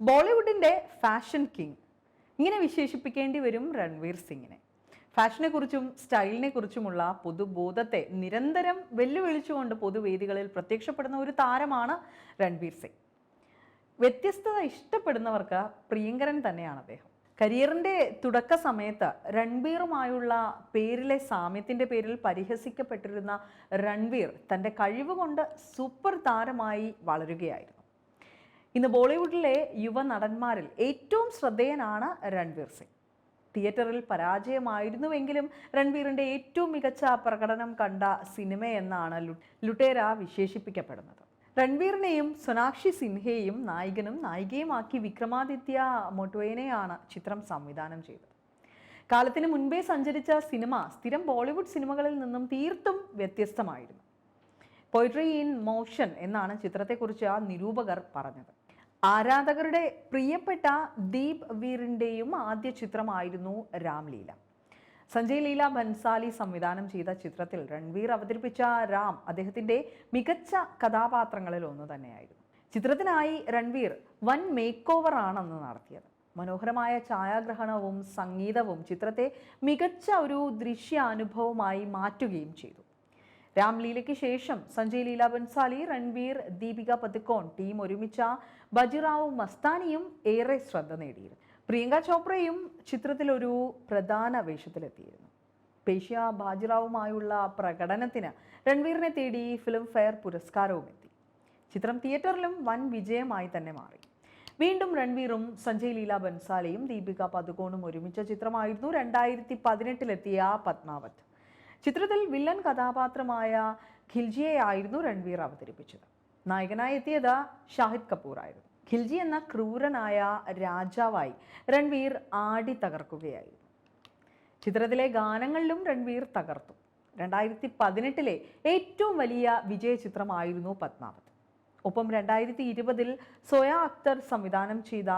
ബോളിവുഡിന്റെ fashion king. ഇങ്ങനെ വിശേഷിപ്പിക്കേണ്ടി വരും രൺവീർ സിംഗിനെ. ഫാഷനെക്കുറിച്ചും സ്റ്റൈലിനെ കുറിച്ചുമുള്ള പൊതുബോധത്തെ നിരന്തരം വെല്ലുവിളിച്ചുകൊണ്ട് പൊതുവേദികളിൽ പ്രത്യക്ഷപ്പെടുന്ന ഒരു താരമാണ് രൺവീർ സിംഗ്. വ്യത്യസ്തത ഇഷ്ടപ്പെടുന്നവർക്ക് പ്രിയങ്കരൻ തന്നെയാണ് അദ്ദേഹം. കരിയറിന്റെ തുടക്ക സമയത്ത് രൺവീറുമായുള്ള പേരിലെ സാമ്യത്തിന്റെ പേരിൽ പരിഹസിക്കപ്പെട്ടിരുന്ന രൺവീർ തന്റെ കഴിവുകൊണ്ട് സൂപ്പർ താരമായി വളരുകയായിരുന്നു. ഇന്ന് ബോളിവുഡിലെ യുവ നടന്മാരിൽ ഏറ്റവും ശ്രദ്ധേയനാണ് രൺവീർ സിംഗ്. തിയേറ്ററിൽ പരാജയമായിരുന്നുവെങ്കിലും രൺവീറിന്റെ ഏറ്റവും മികച്ച പ്രകടനം കണ്ട സിനിമ എന്നാണ് ലു- ലുട്ടേര വിശേഷിപ്പിക്കപ്പെടുന്നത്. രൺവീറിനെയും സൊനാക്ഷി സിൻഹയെയും നായകനും നായികയുമാക്കി വിക്രമാദിത്യ മൊട്ടോയനെയാണ് ചിത്രം സംവിധാനം ചെയ്തത്. കാലത്തിന് മുൻപേ സഞ്ചരിച്ച സിനിമ സ്ഥിരം ബോളിവുഡ് സിനിമകളിൽ നിന്നും തീർത്തും വ്യത്യസ്തമായിരുന്നു. പോയിട്രി ഇൻ മോഷൻ എന്നാണ് ചിത്രത്തെക്കുറിച്ച് ആ നിരൂപകർ പറഞ്ഞത്. ആരാധകരുടെ പ്രിയപ്പെട്ട ദീപ് വീറിന്റെയും ആദ്യ ചിത്രമായിരുന്നു രാംലീല. സഞ്ജയ് ലീല ബൻസാലി സംവിധാനം ചെയ്ത ചിത്രത്തിൽ രൺവീർ അവതരിപ്പിച്ച രാം അദ്ദേഹത്തിന്റെ മികച്ച കഥാപാത്രങ്ങളിൽ ഒന്ന് തന്നെയായിരുന്നു. ചിത്രത്തിനായി രൺവീർ വൻ മേക്ക് ഓവർ ആണെന്ന് നടത്തിയത്. മനോഹരമായ ഛായാഗ്രഹണവും സംഗീതവും ചിത്രത്തെ മികച്ച ഒരു ദൃശ്യാനുഭവമായി മാറ്റുകയും ചെയ്തു. രാംലീലയ്ക്ക് ശേഷം സഞ്ജയ് ലീല ബൻസാലി രൺവീർ ദീപിക പതുക്കോൺ ടീം ഒരുമിച്ച ബജിറാവു മസ്താനിയും ഏറെ ശ്രദ്ധ നേടിയിരുന്നു പ്രിയങ്ക ചോപ്രയും ചിത്രത്തിലൊരു പ്രധാന വേഷത്തിലെത്തിയിരുന്നു. പേഷ്യ ബാജിറാവുമായുള്ള പ്രകടനത്തിന് രൺവീറിനെ തേടി ഫിലിം ഫെയർ പുരസ്കാരവും എത്തി. ചിത്രം തിയേറ്ററിലും വൻ വിജയമായി തന്നെ മാറി. വീണ്ടും രൺവീറും സഞ്ജയ് ലീല ബൻസാലയും ദീപിക പതുക്കോണും ഒരുമിച്ച ചിത്രമായിരുന്നു രണ്ടായിരത്തി പതിനെട്ടിലെത്തിയ പത്മാവത്. ചിത്രത്തിൽ വില്ലൻ കഥാപാത്രമായ ഖിൽജിയെ ആയിരുന്നു രൺവീർ അവതരിപ്പിച്ചത്. നായകനായി എത്തിയത് ഷാഹിദ് കപൂർ ആയിരുന്നു. ഖിൽജി എന്ന ക്രൂരനായ രാജാവായി രൺവീർ ആടി തകർക്കുകയായിരുന്നു. ചിത്രത്തിലെ ഗാനങ്ങളിലും രൺവീർ തകർത്തു. രണ്ടായിരത്തി പതിനെട്ടിലെ ഏറ്റവും വലിയ വിജയ ചിത്രമായിരുന്നു പത്മാവത്. ഒപ്പം രണ്ടായിരത്തി ഇരുപതിൽ സോയ അക്തർ സംവിധാനം ചെയ്ത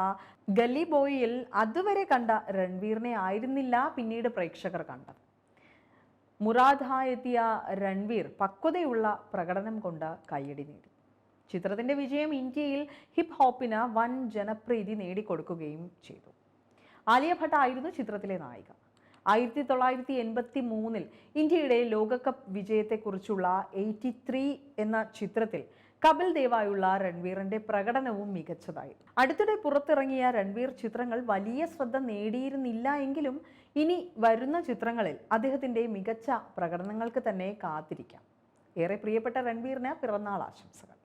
ഗല്ലി ബോയിൽ അതുവരെ കണ്ട രൺവീറിനെ ആയിരുന്നില്ല പിന്നീട് പ്രേക്ഷകർ കണ്ടത്. മുറാദായെത്തിയ രൺവീർ പക്വതയുള്ള പ്രകടനം കൊണ്ട് കയ്യടി നേടി. ചിത്രത്തിന്റെ വിജയം ഇന്ത്യയിൽ ഹിപ് ഹോപ്പിന് വൻ ജനപ്രീതി നേടിക്കൊടുക്കുകയും ചെയ്തു. ആലിയ ഭട്ട് ആയിരുന്നു ചിത്രത്തിലെ നായിക. ആയിരത്തി തൊള്ളായിരത്തി എൺപത്തി മൂന്നിൽ ഇന്ത്യയുടെ ലോകകപ്പ് വിജയത്തെക്കുറിച്ചുള്ള എയ്റ്റി ത്രീ എന്ന ചിത്രത്തിൽ കപിൽ ദേവായുള്ള രൺവീറിന്റെ പ്രകടനവും മികച്ചതായി. അടുത്തിടെ പുറത്തിറങ്ങിയ രൺവീർ ചിത്രങ്ങൾ വലിയ ശ്രദ്ധ നേടിയിരുന്നില്ല എങ്കിലും ഇനി വരുന്ന ചിത്രങ്ങളിൽ അദ്ദേഹത്തിന്റെ മികച്ച പ്രകടനങ്ങൾക്ക് തന്നെ കാത്തിരിക്കാം. ഏറെ പ്രിയപ്പെട്ട രൺവീറിന് പിറന്നാൾ ആശംസകൾ.